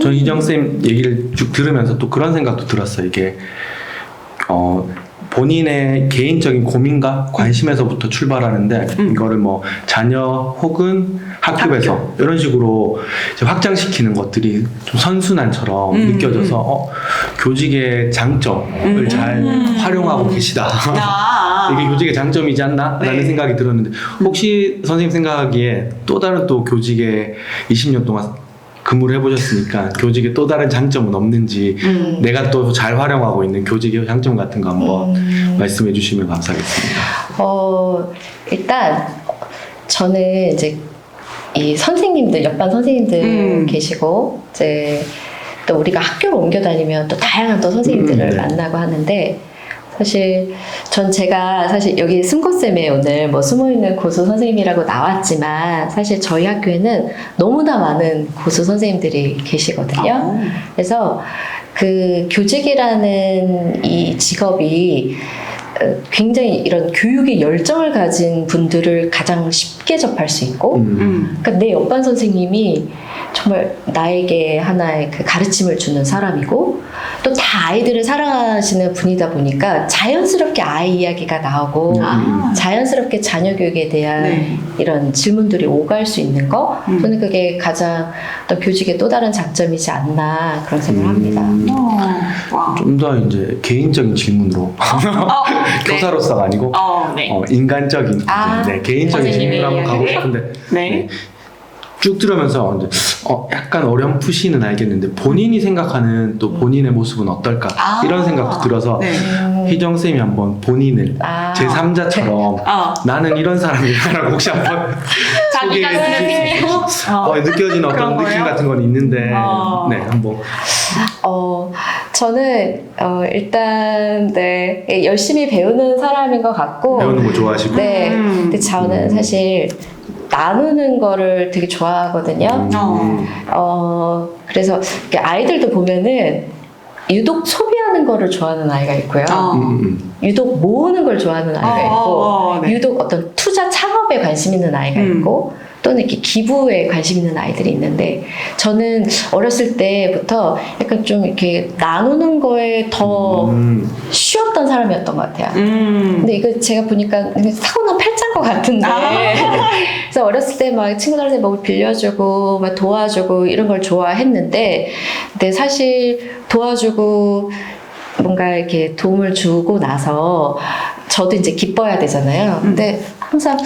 전 희정 쌤 얘기를 쭉 들으면서 또 그런 생각도 들었어요. 이게 어 본인의 개인적인 고민과 관심에서부터 출발하는데 음. 이거를 뭐 자녀 혹은 학급에서 이런 식으로 확장시키는 것들이 좀 선순환처럼 음. 느껴져서 어, 교직의 장점을 음. 잘 활용하고 계시다. 아. 이게 교직의 장점이지 않나? 라는 네. 생각이 들었는데 혹시 선생님 생각하기에 또 다른 또 교직에 20년 동안 근무를 해보셨으니까 교직에 또 다른 장점은 없는지 음. 내가 또 잘 활용하고 있는 교직의 장점 같은 거 한번 음. 말씀해 주시면 감사하겠습니다. 어, 일단 저는 이제 이 선생님들, 옆반 선생님들 음. 계시고 이제 또 우리가 학교를 옮겨 다니면 또 다양한 또 선생님들을 음, 네. 만나고 하는데 사실 전 제가 사실 여기 승고쌤에 오늘 뭐 숨어있는 고수 선생님이라고 나왔지만 사실 저희 학교에는 너무나 많은 고수 선생님들이 계시거든요. 어. 그래서 그 교직이라는 이 직업이 어, 굉장히 이런 교육에 열정을 가진 분들을 가장 쉽게 접할 수 있고, 음. 음. 그러니까 내 옆반 선생님이 정말 나에게 하나의 그 가르침을 주는 사람이고, 또 다 아이들을 사랑하시는 분이다 보니까 자연스럽게 아이 이야기가 나오고, 아. 자연스럽게 자녀 교육에 대한 네. 이런 질문들이 오갈 수 있는 거, 음. 저는 그게 가장 어떤 교직의 또 다른 장점이지 않나 그런 생각을 합니다. 음. 어. 와. 좀더 이제 개인적인 질문으로 어. 네. 교사로서가 아니고 어, 네. 어, 인간적인 아, 네, 개인적인 질문을 한번 가고. 싶은데 네. 네. 쭉 들으면서 이제 어, 약간 어렴풋이는 알겠는데 본인이 생각하는 또 본인의 모습은 어떨까 아. 이런 생각도 들어서 네. 음. 희정 쌤이 한번 본인을 아. 제 3자처럼 어. 나는 이런 사람이다라고 혹시 한번 자기가 소개해 주실 있어요? 어. 어, 느껴지는 어떤 느낌 거예요? 같은 건 있는데 어. 네 한번 어, 저는 어, 일단 네 열심히 배우는 사람인 것 같고, 배우는 거 좋아하시고 네. 음. 근데 저는 음. 사실 나누는 거를 되게 좋아하거든요. 어. 어, 그래서 아이들도 보면은 유독 소비하는 거를 좋아하는 아이가 있고요. 어. 음, 음, 유독 모으는 걸 좋아하는 아이가 어, 있고, 어, 네. 유독 어떤 투자 창업에 관심 있는 아이가 음. 있고, 또는 이렇게 기부에 관심 있는 아이들이 있는데, 저는 어렸을 때부터 약간 좀 이렇게 나누는 거에 더 음. 쉬웠던 사람이었던 것 같아요. 음. 근데 이거 제가 보니까 타고난 팔자인 것 같은데. 아. 그래서 어렸을 때 막 친구들한테 뭐 빌려주고, 막 도와주고 이런 걸 좋아했는데, 근데 사실 도와주고 뭔가 이렇게 도움을 주고 나서 저도 이제 기뻐야 되잖아요. 음. 근데 항상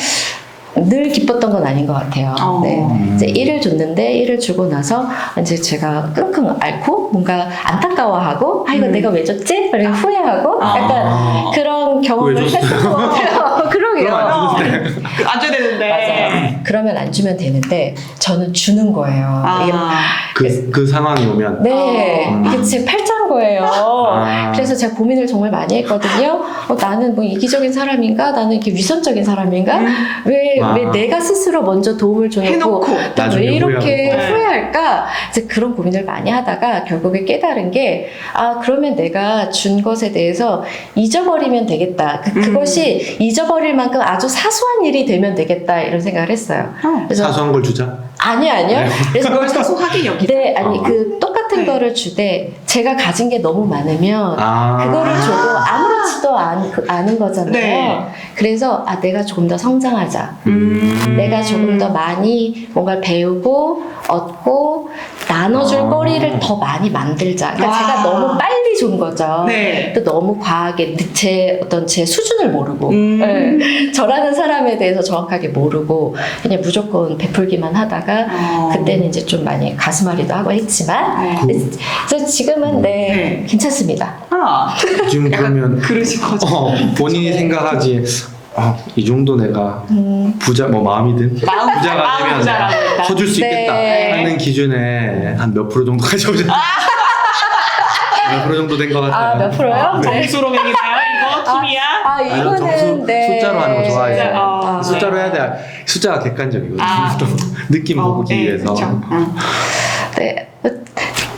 늘 기뻤던 건 아닌 것 같아요. 어. 네. 이제 일을 줬는데 일을 주고 나서 이제 제가 끙끙 앓고 뭔가 안타까워하고 아 이거 음. 내가 왜 줬지? 이렇게 후회하고 아. 약간 그런 경험을 줬어? 했던 것 같아요. 그러게요. 안 줘야 되는데. 맞아요. 그러면 안 주면 되는데 저는 주는 거예요. 이게 아. 그, 그 상황이 오면 네, 어. 이게 제 팔 자인 거예요. 아. 그래서 제가 고민을 정말 많이 했거든요. 어, 나는 뭐 이기적인 사람인가? 나는 이렇게 위선적인 사람인가? 음. 왜, 아. 왜 내가 스스로 먼저 도움을 줘놓고 해놓고. 나왜 나중에 이렇게 후회하고. 후회할까? 이제 그런 고민을 많이 하다가 결국에 깨달은 게, 아, 그러면 내가 준 것에 대해서 잊어버리면 되겠다. 그, 음. 그것이 잊어버릴 만큼 아주 사소한 일이 되면 되겠다. 이런 생각을 했어요. 어. 그래서, 사소한 걸 주자. 아니, 아니요. 네. 그래서 그걸 사소하게 여기. 네, 아니 어. 그똑 같은 네. 거를 주되 제가 가진 게 너무 많으면 아. 그거를 줘도 아무 렇지도 않, 그- 않은 거잖아요. 네. 그래서 아 내가 조금 더 성장하자. 음. 내가 조금 더 많이 뭔가를 배우고 얻고 나눠줄 아. 거리를 더 많이 만들자. 그러니까 아. 제가 너무 빨리 준 거죠. 네. 또 너무 과하게 제 어떤 제 수준을 모르고 음. 네. 저라는 사람에 대해서 정확하게 모르고 그냥 무조건 베풀기만 하다가 어. 그때는 이제 좀 많이 가슴앓이도 하고 했지만 네. 그래서 지금은 네, 네. 괜찮습니다. 아. 지금 그러면 그 릇이 커져. 어, 본인이 생각하지 어, 이 정도 내가 음, 부자 뭐 마음이든 마음 부자가 마음 되면 부자라고 했다. 커줄 수 네. 있겠다 하는 기준에 한 몇 프로 정도 가져오자. 몇 프로 정도 된 것 같아요. 아, 몇 프로요? 네. 점수로 매기나요? 이거 팀이야? 아 아니, 이거는 점수 네. 숫자로 하는 거 좋아해요. 숫자, 어. 아, 숫자로 해야 돼. 숫자가 객관적이거든요. 아. 또 느낌 어, 보기 네, 위해서. 그쵸. 응. 네.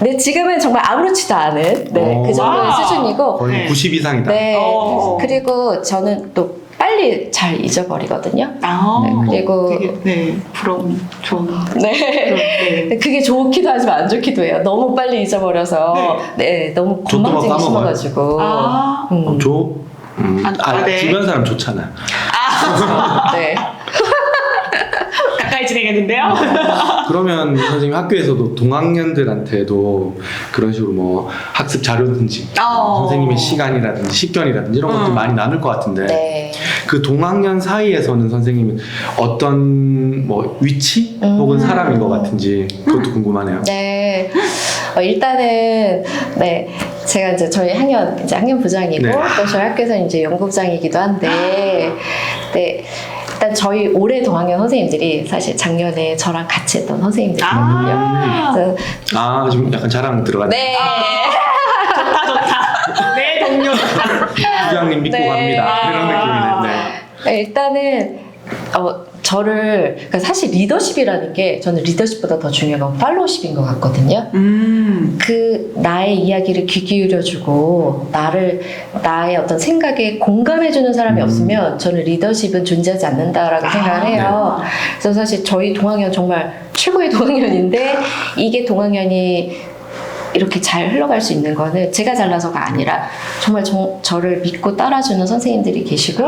네 지금은 정말 아무렇지도 않은 네, 오. 그 정도의 와. 수준이고 거의 네. 90 이상이다. 네 어. 그리고 저는 또 빨리 잘 잊어버리거든요. 아, 네, 그리고- 되게, 네, 부러운, 좋은. 네. 네. 근데 그게 좋기도 하지만 안 좋기도 해요. 너무 빨리 잊어버려서 네, 너무 저도 막 건망증이 까먹어요. 심어가지고. 아, 음, 어, 조 음, 아, 아, 네. 주변 사람 좋잖아요. 네. 가까이 지내겠는데요? 그러면 선생님 학교에서도 동학년들한테도 그런 식으로 뭐 학습 자료든지 어. 선생님의 시간이라든지 식견이라든지 이런 것들 음. 많이 나눌 것 같은데 네. 그 동학년 사이에서는 선생님은 어떤 뭐 위치 음. 혹은 사람인 것 같은지 그것도 궁금하네요. 네. 어, 일단은 네. 제가 이제 저희 학년 이제 학년 부장이고 네. 또 저희 학교에서 이제 연구부장이기도 한데 네. 일단 저희 올해 동학년 선생님들이 사실 작년에 저랑 같이 했던 선생님들이거든요. 아, 그래서 아 지금 약간 자랑 들어갔네. 네. 좋다, 좋다. 내 동료. 부장님 믿고 네. 갑니다. 이런 아. 느낌이네. 네. 네, 일단은 어, 저를 그러니까 사실 리더십이라는 게 저는 리더십보다 더 중요한 건 팔로우십인 것 같거든요. 음. 그 나의 이야기를 귀 기울여주고 나를 나의 어떤 생각에 공감해주는 사람이 음. 없으면 저는 리더십은 존재하지 않는다라고 아, 생각을 해요. 그래서 사실 저희 동학년 정말 최고의 동학년인데 이게 동학년이 이렇게 잘 흘러갈 수 있는 거는 제가 잘나서가 아니라 정말 정- 저를 믿고 따라주는 선생님들이 계시고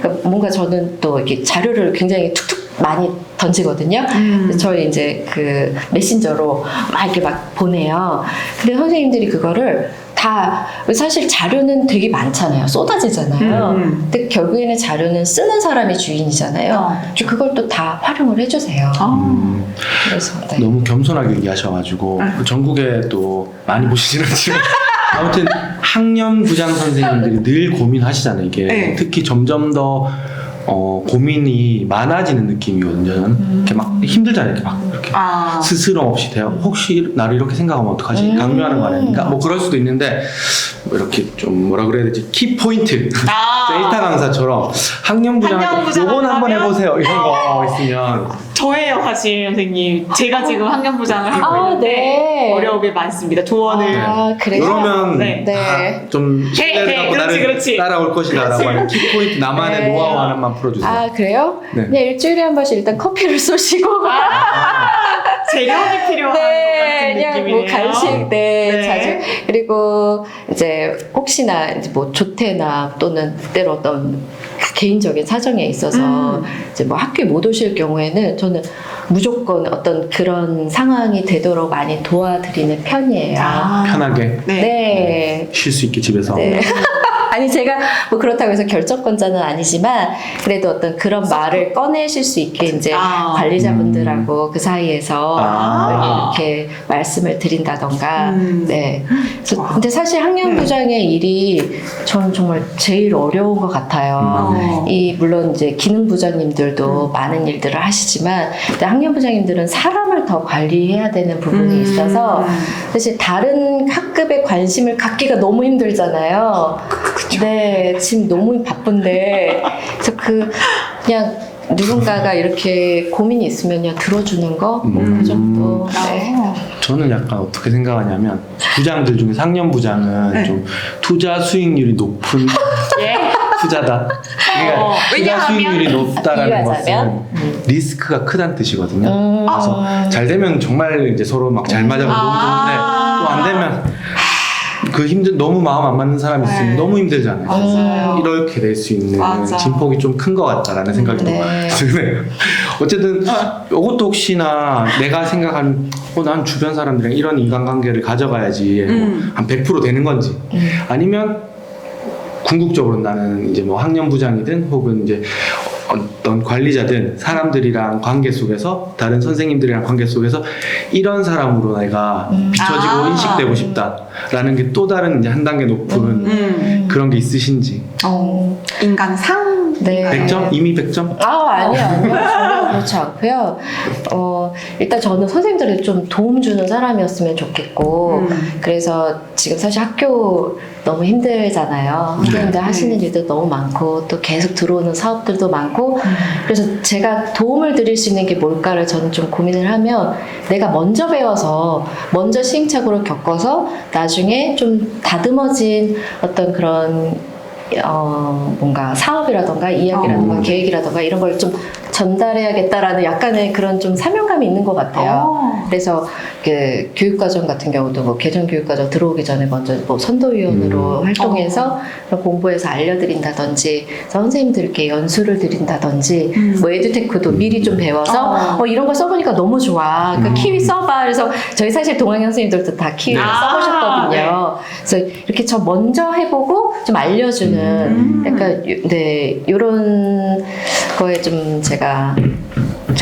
그러니까 뭔가 저는 또 이렇게 자료를 굉장히 툭툭 많이 던지거든요. 음. 저희 이제 그 메신저로 막 이렇게 막 보내요. 근데 선생님들이 그거를 다 사실 자료는 되게 많잖아요. 쏟아지잖아요. 음. 근데 결국에는 자료는 쓰는 사람이 주인이잖아요. 어, 그걸 또 다 활용을 해주세요. 아. 음, 그래서 네. 너무 겸손하게 얘기하셔가지고 전국에 또 많이 보시지는 않지만 아무튼 학년 부장 선생님들이 늘 고민하시잖아요. 이게 네. 특히 점점 더 어, 고민이 많아지는 느낌이거든요. 저는 이렇게 막 힘들잖아요. 이렇게 막 이렇게 아. 스스럼 없이 돼요. 혹시 나를 이렇게 생각하면 어떡하지? 음. 강요하는 거 아닙니까? 뭐 그럴 수도 있는데 뭐 이렇게 좀 뭐라 그래야 되지? 키 포인트. 아. 데이터 강사처럼 학년 부장 학년 부장 요건 한번 하면? 해보세요. 이런 거 있으면 저예요, 사실, 선생님. 제가 지금 학년부장을 하고 아, 있는데 네. 어려움이 많습니다. 조언을. 아, 그래요? 이러면 네. 네. 다좀 신뢰를 네, 갖고 그렇지, 나를 그렇지. 따라올 것이다라고 하는 키포인트 나만의 네. 노하우 하나만 풀어주세요. 아 그래요? 네. 그냥 일주일에 한 번씩 일단 커피를 쏘시고 재련이 필요한 네, 것 같은 그냥 느낌이네요. 뭐 간식 네, 네. 자주 그리고 이제 혹시나 이제 뭐 조퇴나 또는 때로 어떤 개인적인 사정에 있어서 음. 이제 뭐 학교에 못 오실 경우에는 저는 무조건 어떤 그런 상황이 되도록 많이 도와드리는 편이에요. 아. 편하게 네. 네. 쉴수 있게 집에서. 네. 아니 제가 뭐 그렇다고 해서 결정권자는 아니지만 그래도 어떤 그런 말을 꺼내실 수 있게 이제 아. 관리자분들하고 그 사이에서 아. 이렇게 말씀을 드린다던가 음. 네. 그래서 와. 근데 사실 학년부장의 일이 저는 정말 제일 어려운 것 같아요. 어. 이 물론 이제 기능 부장님들도 많은 일들을 하시지만 근데 학년부장님들은 사람을 더 관리해야 되는 부분이 음. 있어서 사실 다른 학급에 관심을 갖기가 너무 힘들잖아요. 네, 지금 너무 바쁜데 그래서 그 그냥 누군가가 이렇게 고민이 있으면 그냥 들어주는 거, 뭐 음. 그 정도. 네. 아. 저는 약간 어떻게 생각하냐면 부장들 중에 상년 부장은 네. 좀 투자 수익률이 높은 예. 투자다. 그러니까 어, 투자 왜냐하면- 수익률이 높다라는 것은 비유하자면? 음. 리스크가 크다는 뜻이거든요. 음. 그래서 잘 되면 정말 이제 서로 막 잘 맞아서 너무 좋은데 아. 또 안 되면 그 힘든 너무 마음 안 맞는 사람이 있으면 네. 너무 힘들잖아요. 맞아요. 이렇게 될 수 있는 맞아. 진폭이 좀 큰 것 같다라는 생각이 네. 드네요. 어쨌든 이것도 혹시나 내가 생각하는 어, 난 주변 사람들이랑 이런 인간관계를 가져가야지 뭐 음. 한100% 되는 건지 음. 아니면 궁극적으로 나는 이제 뭐 학년 부장이든 혹은 이제 어떤 관리자든 사람들이랑 관계 속에서 다른 선생님들이랑 관계 속에서 이런 사람으로 내가 음. 비춰지고 아. 인식되고 싶다라는 게 또 다른 이제 한 단계 높은 음. 그런 게 있으신지 어, 인간상? 네. 100점? 이미 100점? 아, 아니요, 아니요. 전혀 그렇지 않고요. 어, 일단 저는 선생님들이 좀 도움 주는 사람이었으면 좋겠고, 음. 그래서 지금 사실 학교 너무 힘들잖아요. 선생님들 네. 하시는 일도 너무 많고, 또 계속 들어오는 사업들도 많고, 음. 그래서 제가 도움을 드릴 수 있는 게 뭘까를 저는 좀 고민을 하면, 내가 먼저 배워서, 먼저 시행착오를 겪어서, 나중에 좀 다듬어진 어떤 그런 어, 뭔가 사업이라던가 이야기라던가 어. 계획이라던가 이런 걸 좀 전달해야겠다라는 약간의 그런 좀 사명감이 있는 것 같아요. 어. 그래서 그 교육과정 같은 경우도 뭐 개정 교육과정 들어오기 전에 먼저 뭐 선도위원으로 음. 활동해서 그런 공부해서 알려드린다든지 선생님들께 연수를 드린다든지 음. 뭐 에듀테크도 미리 좀 배워서 어. 뭐 이런 거 써보니까 너무 좋아. 그 음. 키위 써봐. 그래서 저희 사실 동학연 선생님들도 다 키위를 아, 써보셨거든요. 그래서 이렇게 저 먼저 해보고 좀 알려주는 음. 약간 요- 네 이런 거에 좀 제가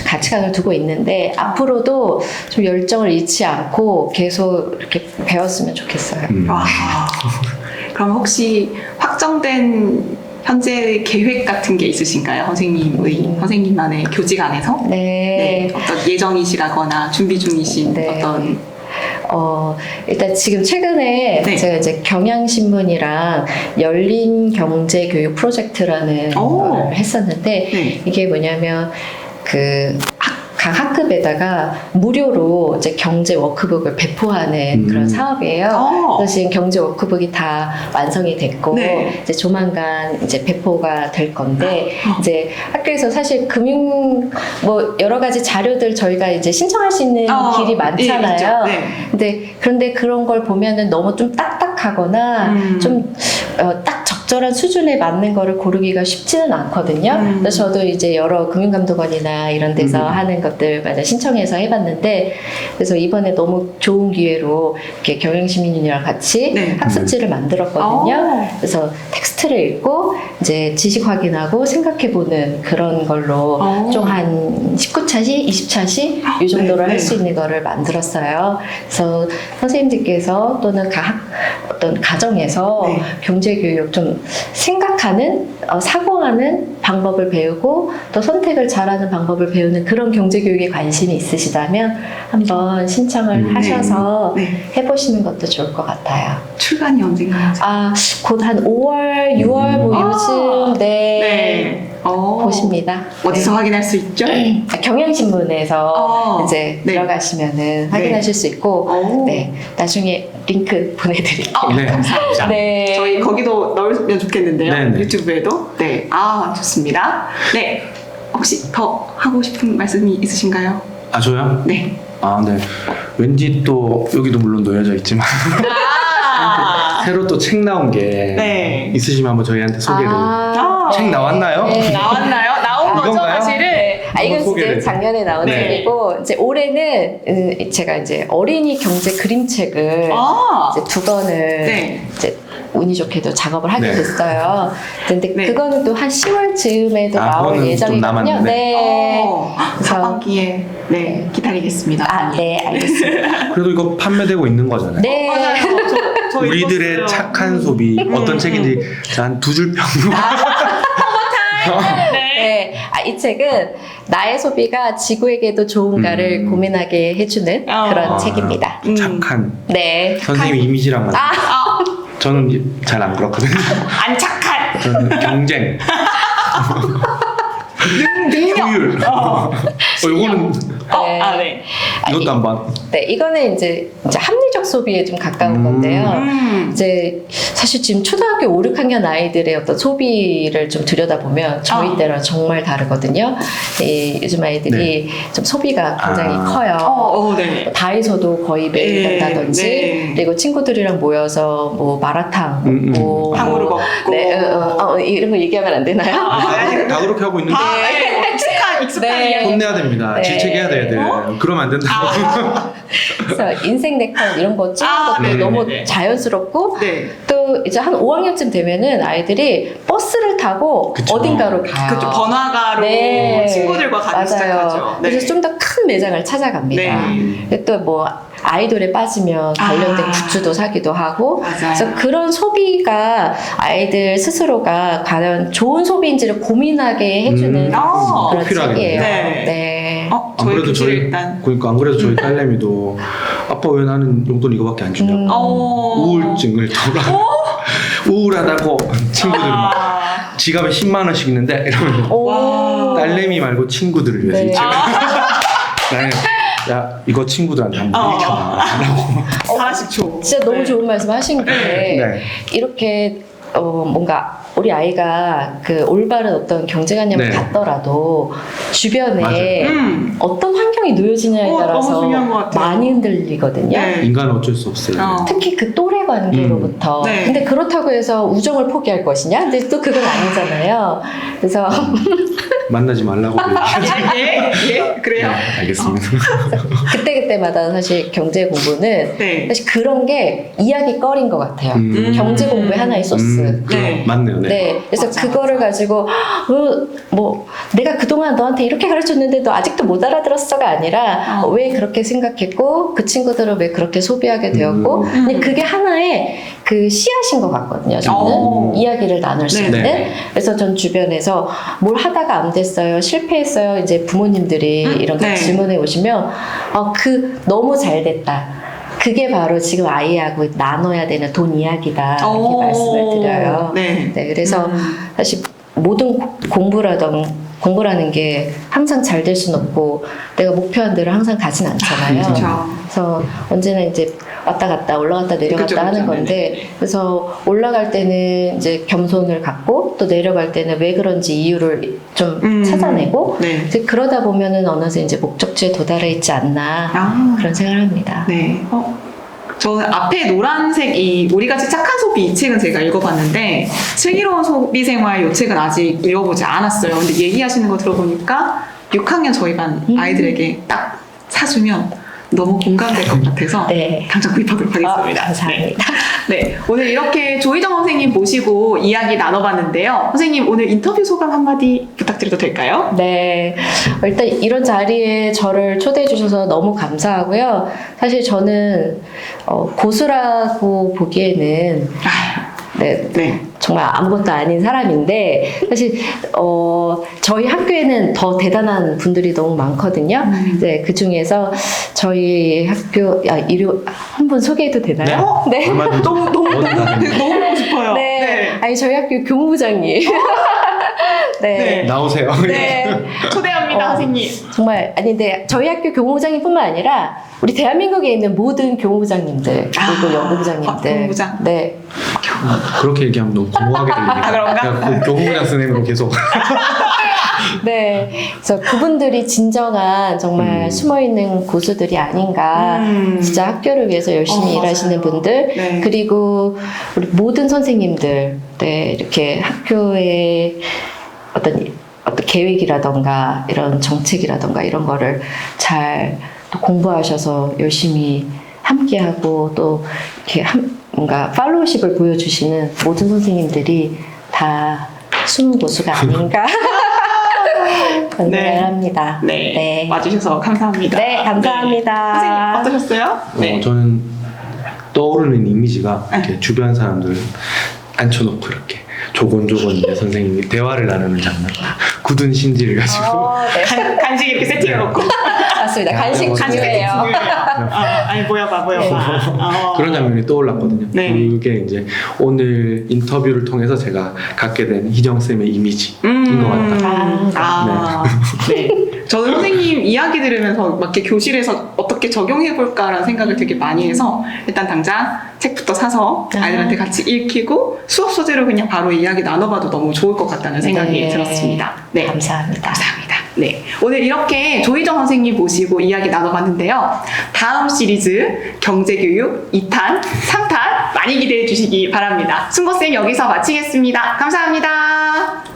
가치관을 두고 있는데 앞으로도 좀 열정을 잃지 않고 계속 이렇게 배웠으면 좋겠어요. 음. 와. 그럼 혹시 확정된 현재 계획 같은 게 있으신가요? 선생님의 음. 선생님만의 교직 안에서? 네. 네. 어떤 예정이시라거나 준비 중이신 네. 어떤 어, 일단 지금 최근에 네. 제가 이제 경향신문이랑 열린 경제교육 프로젝트라는 오. 걸 했었는데 네. 이게 뭐냐면 그 학, 각 학급에다가 무료로 이제 경제 워크북을 배포하는 음. 그런 사업이에요. 어. 그래서 지금 경제 워크북이 다 완성이 됐고 네. 이제 조만간 이제 배포가 될 건데 어. 이제 학교에서 사실 금융 뭐 여러 가지 자료들 저희가 이제 신청할 수 있는 어, 길이 예, 많잖아요. 있죠. 네. 근데 그런데 그런 걸 보면은 너무 좀 딱딱하거나 음. 좀 어, 딱 적절한 수준에 맞는 거를 고르기가 쉽지는 않거든요. 음. 그래서 저도 이제 여러 금융감독원이나 이런 데서 음. 하는 것들 맞아 신청해서 해봤는데 그래서 이번에 너무 좋은 기회로 이렇게 경영시민이랑 같이 네. 학습지를 만들었거든요. 어. 그래서 텍스트를 읽고 이제 지식 확인하고 생각해보는 그런 걸로 어. 좀한 19차시, 20차시 이 정도로 네, 할수 네. 있는 거를 만들었어요. 그래서 선생님들께서 또는 각 어떤 가정에서 네. 경제 교육 좀 생각하는 어, 사고하는 방법을 배우고 또 선택을 잘하는 방법을 배우는 그런 경제 교육에 관심이 있으시다면 한번 신청을 음. 하셔서 네. 해보시는 것도 좋을 것 같아요. 출간이 언젠가요? 아, 곧 한 5월, 6월 뭐 아. 요즘 네, 네. 어. 보십니다. 어디서 네. 확인할 수 있죠? 아, 경향신문에서 어. 이제 네. 들어가시면은 확인하실 수 있고 오. 네 나중에 링크 보내드릴게요. 어, 네. 감사합니다. 네. 저희 거기도 넣으면 좋겠는데요. 네, 네. 유튜브에도. 네. 아, 좋습니다. 네. 혹시 더 하고 싶은 말씀이 있으신가요? 아 저요? 네. 아 네. 왠지 또 여기도 물론 놓여져 있지만 아. 새로 또 책 나온 게 네. 있으시면 한번 저희한테 소개를. 아, 책 나왔나요? 네. 나왔나요? 나온 거죠, 이건가요? 사실은? 아, 이건 소개를. 이제 작년에 나온 네. 책이고 이제 올해는 음, 제가 이제 어린이 경제 그림책을 아. 이제 두 권을 네. 이제 운이 좋게도 작업을 하게 네. 됐어요. 근데 네. 그거는 또 한 10월 즈음에도 아, 나올 그거는 좀 예정이거든요. 남았는데. 네. 어, 그래서- 하반기에 네, 기다리겠습니다. 아, 네, 알겠습니다. 그래도 이거 판매되고 있는 거잖아요. 네. 맞아요. 저, 저 우리들의 읽었어요. 착한 소비 음, 어떤 음, 책인지 한 두 줄 평. 네. 네. 아, 이 책은 나의 소비가 지구에게도 좋은가를 음. 고민하게 해주는 어. 그런 아. 책입니다. 음. 착한 네. 선생님 이미지랑 맞. 아, 아, 저는 잘 안 그렇거든요. 안 착한 저는 경쟁, 능력. 효율. 어, 요거는 어, 네. 아, 네. 이것도 한번. 네. 이거는 이제, 이제 합리적 소비에 좀 가까운 음. 건데요. 음. 이제 사실 지금 초등학교 5, 6학년 아이들의 어떤 소비를 좀 들여다보면 저희 아. 때랑 정말 다르거든요. 이 요즘 아이들이 좀 소비가 굉장히 아. 커요. 어, 어, 네. 다이소도 거의 매일 네, 간다든지 네. 그리고 친구들이랑 모여서 뭐 마라탕 음, 음. 먹고 탕후루 먹고. 네, 어, 어, 어, 이런 거 얘기하면 안 되나요? 아, 다 그렇게 하고 있는데 다 네, 뭐 익숙한 익숙한 네. 혼내야 됩니다. 네. 질책해야 돼야 돼. 어? 그러면 안 된다고. 그래서 인생 네컷 이런 거 찍는 아, 것도 네, 너무 네, 네. 자연스럽고 네. 또 이제 한 5학년쯤 되면은 아이들이 버스를 타고 그쵸. 어딘가로 가요. 그쪽 번화가로 네. 친구들과 가기 맞아요. 시작하죠. 네. 그래서 좀 더 큰 매장을 찾아갑니다. 네. 또뭐 아이돌에 빠지면 관련된 아. 굿즈도 사기도 하고 맞아요. 그래서 그런 소비가 아이들 스스로가 과연 좋은 소비인지를 고민하게 해주는 음, 어, 그런 꼭 필요하겠네요. 책이에요. 네. 네. 어, 안 저희 그래도 저희 일단 그러니까 안 그래도 저희 딸내미도 아빠 왜 나는 용돈 이거밖에 안 주냐. 음. 어. 우울증을 tor하 우울하다고 친구들 막 아. 지갑에 10만 원씩 있는데 이러면 오. 딸내미 말고 친구들을 위해서 네. 이 책을 아, 나는 야 이거 친구들한테 한번 어. 읽혀봐 라고. 진짜 너무 네. 좋은 말씀 하신 게 네. 이렇게 어, 뭔가 우리 아이가 그 올바른 어떤 경제관념을 네. 갖더라도 주변에 음. 어떤 환경이 놓여지냐에 어, 너무 따라서 중요한 것 같아요. 많이 흔들리거든요. 네. 인간은 어쩔 수 없어요. 어. 특히 그 또래 관계로부터. 음. 네. 근데 그렇다고 해서 우정을 포기할 것이냐? 근데 또 그건 아니잖아요. 그래서 만나지 말라고 얘기하죠. 예, 예, 그래요? 네, 알겠습니다. 그때그때마다 사실 경제 공부는 네. 사실 그런 게 이야기거리인 것 같아요. 음. 경제 공부의 하나의 소스. 음, 그, 네. 맞네요. 네. 네, 그래서 맞아, 그거를 가지고 어, 뭐 내가 그동안 너한테 이렇게 가르쳤는데 너 아직도 못 알아들었어가 아니라 어. 어, 왜 그렇게 생각했고 그 친구들은 왜 그렇게 소비하게 되었고 음. 근데 음. 그게 하나의 그 씨앗인 것 같거든요. 저는 어. 이야기를 나눌 수 네. 있는. 네. 그래서 전 주변에서 뭘 하다가 안 됐어요, 실패했어요. 이제 부모님들이 음, 이런 거 네. 질문해 오시면 어, 그 너무 잘 됐다. 그게 바로 지금 아이하고 나눠야 되는 돈 이야기다 이렇게 오. 말씀을 드려요. 네. 네, 그래서 음. 사실 모든 고- 공부라던 공부라는 게 항상 잘 될 수는 없고 내가 목표한 대로 항상 가진 않잖아요. 그렇죠. 그래서 언제나 이제 왔다 갔다 올라갔다 내려갔다 그쵸, 그쵸. 하는 건데 그래서 올라갈 때는 이제 겸손을 갖고 또 내려갈 때는 왜 그런지 이유를 좀 음. 찾아내고 네. 이제 그러다 보면은 어느새 이제 목적지에 도달해 있지 않나 아. 그런 생각을 합니다. 네. 어, 저는 앞에 노란색 이 우리같이 착한 소비 이 책은 제가 읽어봤는데 슬기로운 소비 생활 이 책은 아직 읽어보지 않았어요. 근데 얘기하시는 거 들어보니까 6학년 저희 반 음. 아이들에게 딱 사주면 너무 공감될 것 같아서 네. 당장 구입하도록 아, 하겠습니다. 감사합니다. 네. 네. 오늘 이렇게 조희정 선생님 모시고 이야기 나눠봤는데요. 선생님 오늘 인터뷰 소감 한마디 부탁드 려도 될까요? 네. 일단 이런 자리에 저를 초대해 주셔서 너무 감사하고요. 사실 저는 어, 고수라고 보기에는 아, 네, 네. 정말 아무것도 아닌 사람인데 사실 어, 저희 학교에는 더 대단한 분들이 너무 많거든요. 음. 네, 그 중에서 저희 학교 야, 일요 한분 소개해도 되나요? 네. 얼마든지 너무 너무 너무 가든지. 너무 보고 싶어요. 네. 아니 저희 학교 교무부장님. 네. 네. 나오세요. 네. 초대합니다, 어. 선생님. 정말 아니 근데 저희 학교 교무부장님뿐만 아니라 우리 대한민국에 있는 모든 교무부장님들 그리고 아, 연구부장님들 교무부장. 네 그렇게 얘기하면 너무 공허하게 들리니까. 아, 그런가? 그냥 그 교무부장 선생님으로 계속. 네. 그래서 그분들이 진정한 정말 음. 숨어 있는 고수들이 아닌가. 음. 진짜 학교를 위해서 열심히 어, 일하시는 맞아요. 분들 네. 그리고 우리 모든 선생님들 네 이렇게 학교의 어떤 어떤 계획이라던가 이런 정책이라던가 이런 거를 잘 또 공부하셔서 열심히 함께하고 또 이렇게 한, 뭔가 팔로우십을 보여주시는 모든 선생님들이 다 숨은 고수가 아닌가 그런 네. 합니다. 네. 네. 와주셔서 감사합니다. 네, 감사합니다. 네. 선생님 어떠셨어요? 네. 어, 저는 떠오르는 이미지가 네. 이렇게 주변 사람들 앉혀놓고 이렇게 조곤조곤 이제 선생님이 대화를 나누는 장면. 굳은 심지를 가지고. 어, 네. 간, 간식 이렇게 세팅해놓고. 맞습니다. 간식 간식 중요해요. 아, 아니 모여봐 모여봐. 어. 그런 장면이 떠올랐거든요. 네. 그게 이제 오늘 인터뷰를 통해서 제가 갖게 된 희정 쌤의 이미지인 음. 것 같다. 아, 네. 저는 선생님 이야기 들으면서 막 이렇게 교실에서 어떻게 적용해볼까라는 생각을 되게 많이 해서 일단 당장 책부터 사서 아. 아이들한테 같이 읽히고 수업 소재로 그냥 바로 이야기 나눠봐도 너무 좋을 것 같다는 생각이 네. 들었습니다. 네. 감사합니다. 감사합니다. 네. 오늘 이렇게 조희정 선생님 모시고 이야기 나눠봤는데요. 다음 시리즈 경제교육 2탄, 3탄 많이 기대해 주시기 바랍니다. 순고쌤 여기서 마치겠습니다. 감사합니다.